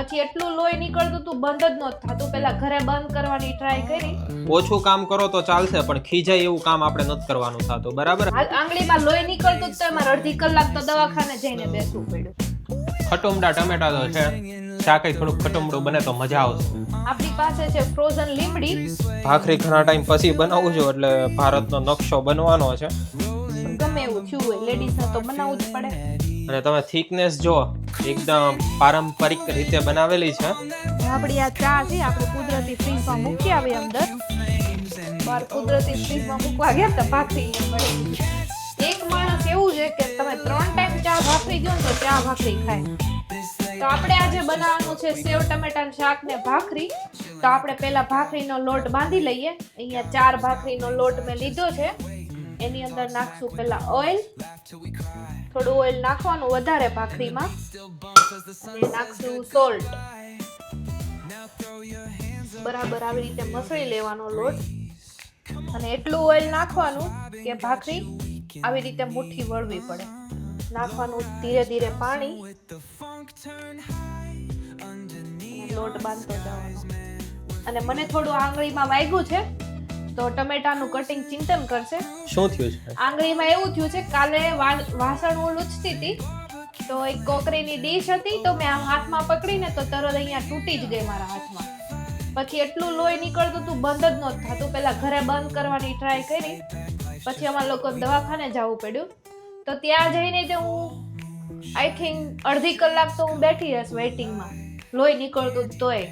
પછી એટલું લોહી નીકળતું તું બંધ જ નહોતું થતું. પેલા ઘરે બંધ કરવાની ટ્રાય કરી. ઓછું કામ કરો તો ચાલશે પણ ખીજાય એવું કામ આપણે નથી કરવાનું થતું. બરાબર? હાલ આંગળીમાં લોહી નીકળતું તો એમાં અડધી કલાક તો દવાખાને જઈને બેસવું પડ્યું. ખટુમડા ટમેટા તો છે. શાકઈ થોડુંક ખટુમડું બને તો મજા આવશે. આપણી પાસે છે ફ્રોઝન લીમડી. ભાખરી ઘણા ટાઈમ પછી બનાવું છું એટલે ભારતનો નકશો બનવાનો છે. ગમે એવું થયું હોય લેડીઝને તો બનાવવું જ પડે. અને તમે થિકનેસ જો એકદમ પારંપરિક રીતે બનાવેલી છે. આપણી આ ચા છે, આપણે કુદરતી ફ્રીજમાં મૂકી આવી અંદર. બાર કુદરતી ફ્રીજમાં મૂકવા ગયા તો ભાખરી એક માણસ એવું છે કે તમે ત્રણ ટાઈમ ચા ભાખરી ગયો તો ચા ભાખરી ખાય. તો આપણે આજે બનાવવાનું છે સેવ ટમેટાનું શાક ને ભાખરી. તો આપણે પહેલા ભાખરીનો લોટ બાંધી લઈએ. અહીંયા ચાર ભાખરીનો લોટ મેં લીધો છે. એની અંદર નાખશું પહેલા ઓઇલ થોડું ઓઇલ નાખવાનું, વધારે ભાખરીમાં. અને નાખશું સોલ્ટ. બરાબર આવી રીતે મસળી લેવાનો લોટ. અને એટલું ઓઇલ નાખવાનું કે ભાખરી આવી રીતે મુઠ્ઠી વળવી પડે. નાખવાનું ધીરે ધીરે પાણી. લોટ બાંધતો જવાનો. અને મને થોડું આંગળીમાં વાગ્યું છે. તો ટમેટાનું કટિંગ ચિંતન કરશે. શું થયું છે? આંગળીમાં એવું થયું છે કાલે વાસણ હું લૂછતી હતી. તો એક કોકરીની ડીશ હતી તો મેં આમ હાથમાં પકડીને તો તરત અહીંયા તૂટી જ ગઈ મારા હાથમાં. પછી એટલું લોહી નીકળતું તું બંધ જ નહોતું થતું. પહેલાં ઘરે બંધ કરવાની ટ્રાય કરી. પછી અમારા લોકો દવાખાને જવું પડ્યું. તો ત્યાં જઈને તે હું આઈ થિંક અડધી કલાક તો હું બેઠી રહીશ વેઇટિંગમાં લોહી નીકળતું જ તોય.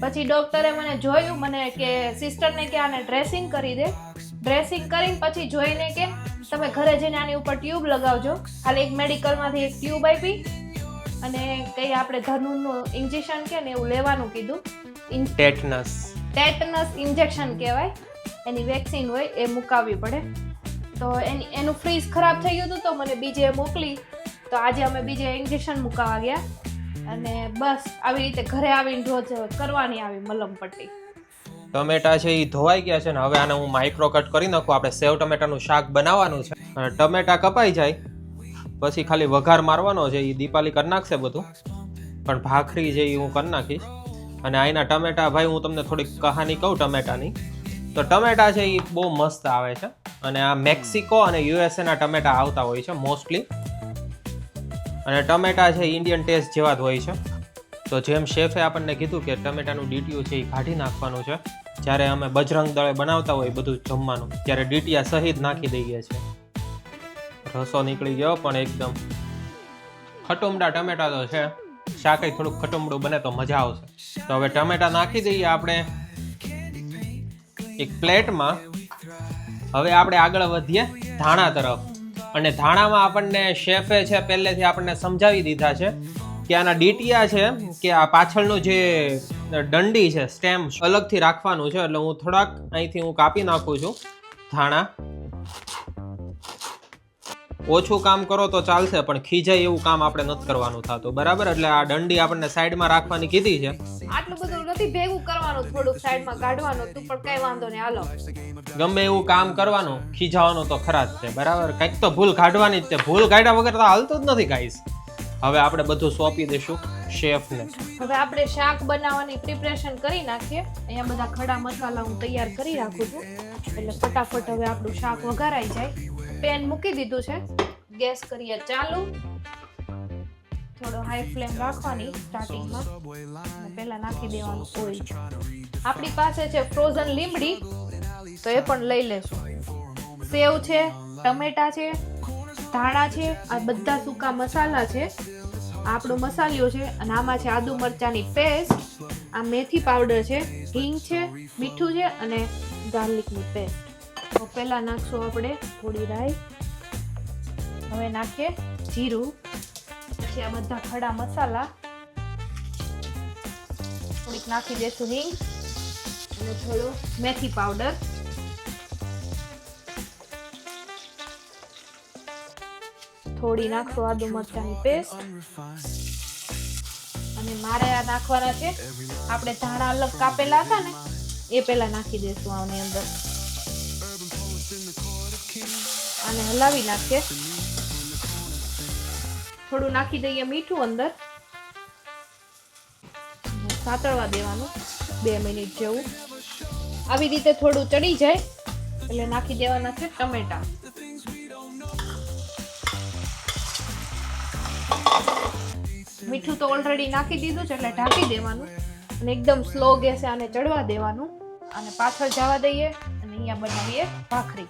પછી ડોક્ટરે મને જોયું મને કે સિસ્ટરને કે આને ડ્રેસિંગ કરી દે. ડ્રેસિંગ કરીને પછી જોઈને કે તમે ઘરે જઈને આની ઉપર ટ્યુબ લગાવજો. ખાલી એક મેડિકલમાંથી એક ટ્યુબ આપી અને કંઈ આપણે ધનુનું ઇન્જેક્શન કે ને એવું લેવાનું કીધું. ટેટનસ ટેટનસ ઇન્જેક્શન કહેવાય. એની વેક્સિન હોય એ મુકાવવી પડે. તો એની એનું ફ્રીઝ ખરાબ થઈ ગયું હતું તો મને બીજે મોકલી. તો આજે અમે બીજે ઇન્જેક્શન મુકાવા ગયા. અને બસ આવી રીતે ઘરે આવીને રોજ કરવાની આવી મલમ પટ્ટી. ટમેટા છે એ ધોવાઈ ગયા છે ને હવે આને હું માઇક્રો કટ કરી નાખું. આપણે સેવ ટમેટાનું શાક બનાવવાનું છે. અને ટમેટા કપાઈ જાય. પછી ખાલી વઘાર મારવાનો છે. એ દીપાલી કરી નાખશે બધું. પણ ભાખરી છે એ હું કરી નાખીશ. અને અહીંના ટમેટા, ભાઈ, હું તમને થોડીક કહાની કહું ટમેટાની. તો ટમેટા છે એ બહુ મસ્ત આવે છે. અને આ મેક્સિકો અને યુએસએના ટમેટા આવતા હોય છે, મોસ્ટલી. અને ટમેટા છે, ઇન્ડિયન ટેસ્ટ જેવા જ હોય છે. તો જેમ શેફે આપણને કીધું કે ટમેટાનું ડીટીયું છે, એ કાઢી નાખવાનું છે. જ્યારે અમે બજરંગ દળે બનાવતા હોય બધું જમવાનું. ત્યારે ડીટીયા સહિત નાખી દઈએ છીએ. રસો નીકળી ગયો, પણ એકદમ ખટુમડા ટમેટા તો છે. શાકે થોડુંક ખટુમડું બને તો મજા આવશે. તો હવે ટમેટા નાખી દઈએ આપણે. એક પ્લેટમાં. હવે આપણે આગળ વધીએ ધાણા તરફ. અને ધાણામાં આપણને શેફે છે, પહેલેથી આપણને સમજાવી દીધા છે કે આના ડીટીયા છે કે આ પાછળનું જે દંડી છે, સ્ટેમ અલગથી રાખવાનું છે. એટલે હું થોડાક અહીંથી હું કાપી નાખું છું ધાણા. ઓછું કામ કરો તો ચાલશે, પણ ખીજાય એવું કામ આપણે નથી કરવાનું થતું. બરાબર? એટલે આ દંડી આપણને સાઈડમાં રાખવાની કીધી છે. આટલું બધું નથી ભેગું કરવાનું, થોડુંક સાઈડમાં કાઢવાનું તું પણ કઈ વાંધો નહીં. હાલો. ગમે એવું કામ કરવાનું, ખીજાવાનું તો ખરા જ છે, બરાબર? કંઈક તો ભૂલ કાઢવાની જ છે. ભૂલ કાઢ્યા વગર તો હાલતું જ નથી ગાઈસ હવે આપણે બધું સોંપી દઈશું શેફને. હવે આપણે શાક બનાવવાની પ્રિપરેશન કરી નાખીએ. અહીંયા બધા ખડા મસાલા હું તૈયાર કરી રાખું છું. એટલે ફટાફટ હવે આપણું શાક વઘારાઈ જાય. પેન મૂકી દીધું છે. ગેસ કરીએ ચાલુ. થોડો હાઈ ફ્લેમ રાખવાની સ્ટાર્ટિંગમાં પહેલા નાખી દેવાનું ઓઇલ આપણી પાસે છે ફ્રોઝન લીમડી. તો એ પણ લઈ લેશું. સેવ છે, ટમેટા છે, ધાણા છે, આ બધા સૂકા મસાલા છે. આપણો મસાલિયો છે અને આમાં છે આદુ મરચાંની પેસ્ટ, આ મેથી પાવડર છે, હિંગ છે, મીઠું છે અને ગાર્લિકની પેસ્ટ. તો પહેલા નાખશું આપણે થોડી રાઈ. હવે નાખીએ જીરું. પછી આ બધા ખડા મસાલા. થોડીક નાખી દેશું હિંગ અને થોડું મેથી પાવડર. થોડી નાખશું આદુ મરચાંની પેસ્ટ અને મારે આ નાખવાના છે. આપણે ધાણા અલગ કાપેલા હતા ને, એ પહેલા નાખી દઈશું આની અંદર. અને હલાવી નાખીએ. થોડું નાખી દઈએ મીઠું અંદર. સાતળવા દેવાનું, બે મિનિટ જેવું. આવી રીતે થોડું ચડી જાય, એટલે નાખી દેવાના છે ટમેટા. મીઠું તો ઓલરેડી નાખી દીધું છે એટલે ઢાંકી દેવાનું. અને એકદમ સ્લો ગેસે આને ચડવા દેવાનું. અને પાછળ જવા દઈએ અને અહીંયા બનાવીએ ભાખરી.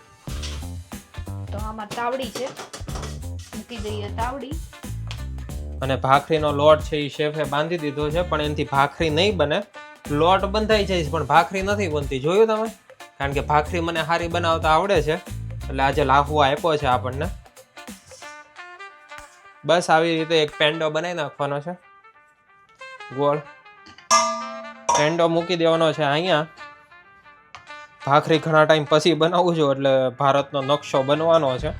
તો આમાં તાવડી છે. મૂકી દઈએ તાવડી. અને ભાખરીનો લોટ છે એ શેફે બાંધી દીધો છે, પણ એનાથી ભાખરી નહીં બને. લોટ બંધાઈ જાય છે, પણ ભાખરી નથી બનતી. જોયું તમે? કારણ કે ભાખરી મને સારી બનાવતા આવડે છે. એટલે આજે લાહુ આપ્યો છે આપણને. બસ આવી રીતે એક પેંડો બનાવી નાખવાનો છે. ગોળ. પેંડો મૂકી દેવાનો છે અહીંયા. ભાખરી ઘણા ટાઈમ પછી બનાવું છું એટલે ભારતનો નકશો બનવાનો છે.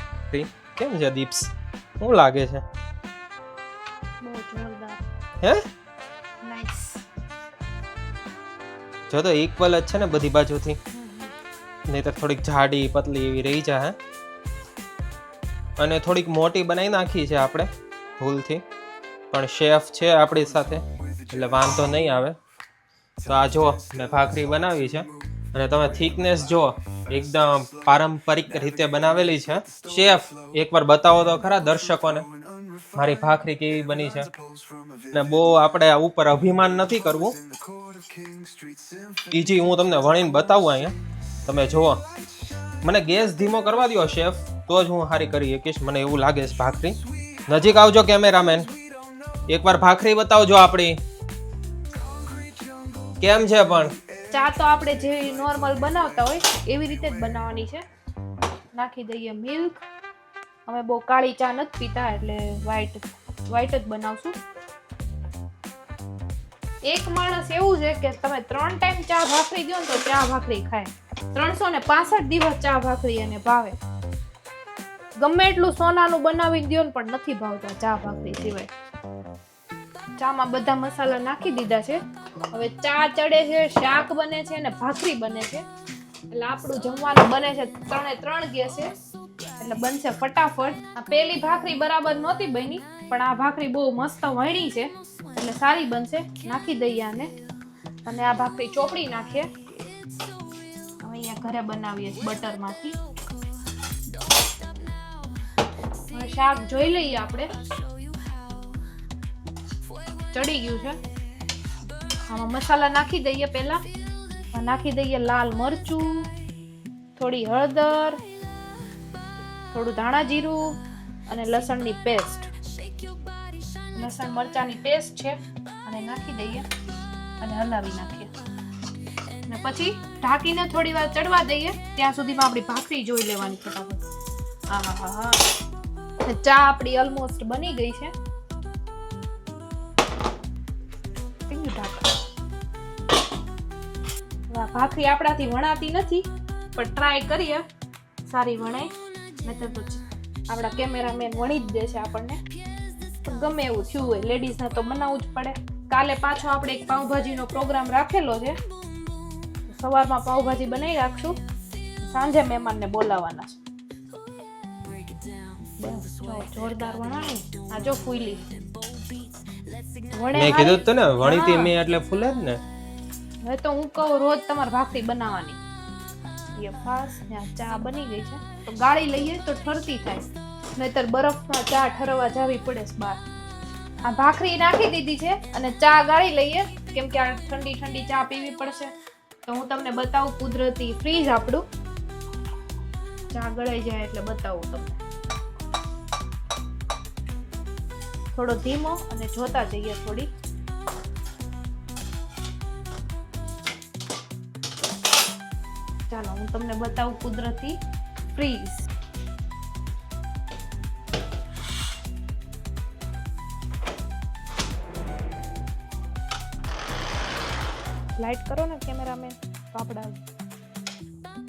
કેમ છે દીપ્સ? શું લાગે છે? હે? જો તો ઇક્વલ જ છે ને બધી બાજુથી. નહીતર થોડીક જાડી પતલી એવી રહી જાય અને થોડીક મોટી બનાવી નાખી છે આપણે ભૂલથી. પણ શેફ છે આપણી સાથે, એટલે વાંધો નહીં આવે. તો આ જો મેં ભાખરી બનાવી છે. અને તમે થિકનેસ જો એકદમ પારંપરિક રીતે બનાવેલી છે. શેફ, એકવાર બતાવો તો ખરા દર્શકોને, મારી ભાખરી કેવી બની છે. ને બહુ આપણે આ ઉપર અભિમાન નથી કરવું. બીજી હું તમને વણીને બતાવું અહીંયા. તમે જુઓ. મને ગેસ ધીમો કરવા દો શેફ. તો જ હું સારી કરી શકીશ. મને એવું લાગે છે ભાખરી. નજીક આવજો કેમેરામેન. એકવાર ભાખરી બતાવજો આપણી. કેમ છે પણ? ચા તો આપણે જેવી નોર્મલ બનાવતા હોય, એવી રીતે જ બનાવવાની છે. નાખી દઈએ મિલ્ક અમે બહુ કાળી ચા નથી પીતા, એટલે વ્હાઈટ વ્હાઈટ જ બનાવશું. એક માણસ એવું છે કે તમે ત્રણ ટાઈમ ચા ભાખરી દો ને તો ચા ભાખરી ખાય. ત્રણસો ને પાસઠ દિવસ ચા ભાખરી એને ભાવે. ગમે એટલું સોનાનું બનાવીને દો ને પણ નથી ભાવતા ચા ભાખરી સિવાય. ચામાં બધા મસાલા નાખી દીધા છે. હવે ચા ચડે છે, શાક બને છે અને ભાખરી બને છે. એટલે આપણું જમવાનું બને છે ત્રણે ત્રણ ગેસે એટલે બનશે ફટાફટ. આ પેલી ભાખરી બરાબર નહોતી બની, પણ આ ભાખરી બહુ મસ્ત વણી છે. એટલે સારી બનશે. નાખી દઈએ આને. અને આ ભાખરી ચોપડી નાખીએ. હવે અહીંયા ઘરે બનાવીએ બટરમાંથી. શાક જોઈ લઈએ આપણે. ચડી ગયું છે. આમાં મસાલા નાખી દઈએ પહેલા. નાખી દઈએ લાલ મરચું, થોડી હળદર, થોડું ધાણા જીરું અને લસણની પેસ્ટ. લસણ મરચાની પેસ્ટ છે. અને નાખી દઈએ અને હલાવી નાખીએ. અને પછી ઢાંકીને થોડી વાર ચડવા દઈએ. ત્યાં સુધીમાં આપણી ભાખરી જોઈ લેવાની ફટાફટ. હા હા હા ચા આપણી ઓલમોસ્ટ બની ગઈ છે. ભાખરી? આપણાથી વણાતી નથી, પણ ટ્રાય કરીએ. સારી વણાય. નહીતર તો આપણા કેમેરામેન વણી જ દે છે આપણને. ગમે એવું થયું હોય લેડીઝને તો બનાવવું જ પડે. કાલે પાછો આપણે એક પાઉંભાજીનો પ્રોગ્રામ રાખેલો છે. સવારમાં પાઉંભાજી બનાવી રાખશું. સાંજે મહેમાનને બોલાવવાના છે. જો જોરદાર વણાણી આ જો ફૂલી. મેં કીધું તો ને વણીતી મેં એટલે ફૂલે જ ને. હવે તો હું કહું રોજ તમારે ભાખરી બનાવવાની. એ ફાસ ને આ ચા બની ગઈ છે. તો ગાળી લઈએ તો ઠરતી થાય. નહીતર બરફમાં ચા ઠરવા જાવી પડે છે બહાર. આ ભાખરી નાખી દીધી છે અને ચા ગાળી લઈએ. કેમ કે આ ઠંડી ઠંડી ચા પીવી પડશે. તો હું તમને બતાવું કુદરતી ફ્રીજ આપણું. ચા ગળાઈ જાય એટલે બતાવું તમને. થોડો ધીમો અને જોતા જઈએ થોડી. ચાલો, હું તમને બતાવું કુદરતી ફ્રીઝ લાઈટ કરો ને કેમેરામેન તો આપણા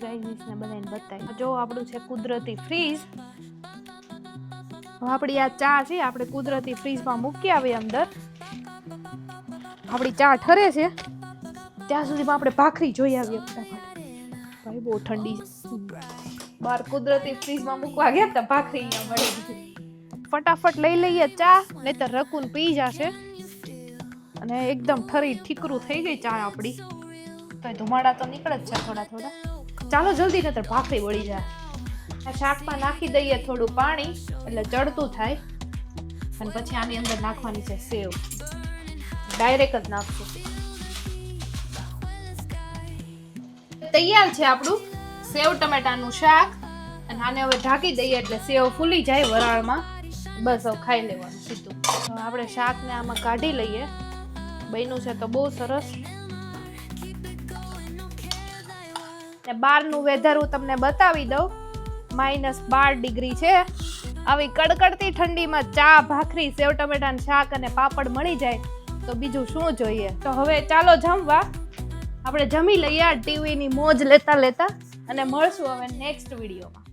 ગાઈઝને બધાને બતાવી. જો આપણું છે કુદરતી ફ્રીઝ આપણી આ ચા છે, આપણે કુદરતી ફ્રીજમાં મૂકી આવીએ અંદર. આપણી ચા ઠરે છે. ત્યાં સુધીમાં આપણે ભાખરી જોઈ આવીએ ફટાફટ. ભાઈ, બહુ ઠંડી છે. બહાર કુદરતી ફ્રીજમાં મૂકવા ગયા હતા, ભાખરી અહીંયા મળી ફટાફટ લઈ લઈએ ચા, નહીતર રકુન પી જશે. અને એકદમ ઠરી, ઠીકરું થઈ ગઈ ચા આપણી. તો ધુમાડા તો નીકળે જ છે થોડા થોડા. ચાલો જલ્દી નતર ભાખરી વળી જાય. આ શાકમાં નાખી દઈએ થોડું પાણી, એટલે ચડતું થાય. અને પછી આની અંદર નાખવાની છે સેવ. ડાયરેક્ટ જ નાખશું. તૈયાર છે આપણું સેવ ટમેટાનું શાક. અને આને હવે ઢાંકી દઈએ એટલે સેવ ફૂલી જાય વરાળમાં. બસ હવે ખાઈ લેવાનું સીધું. આપણે શાકને આમાં કાઢી લઈએ. બન્યું છે તો બહુ સરસ. બહારનું વેધર હું તમને બતાવી દઉં. માઇનસ બાર ડિગ્રી છે. આવી કડકડતી ઠંડીમાં ચા, ભાખરી, સેવ ટમેટાનું શાક અને પાપડ મળી જાય તો બીજું શું જોઈએ? તો હવે ચાલો જમવા. આપણે જમી લઈએ ટીવીની મોજ લેતા લેતા અને મળશું હવે નેક્સ્ટ વિડીયોમાં.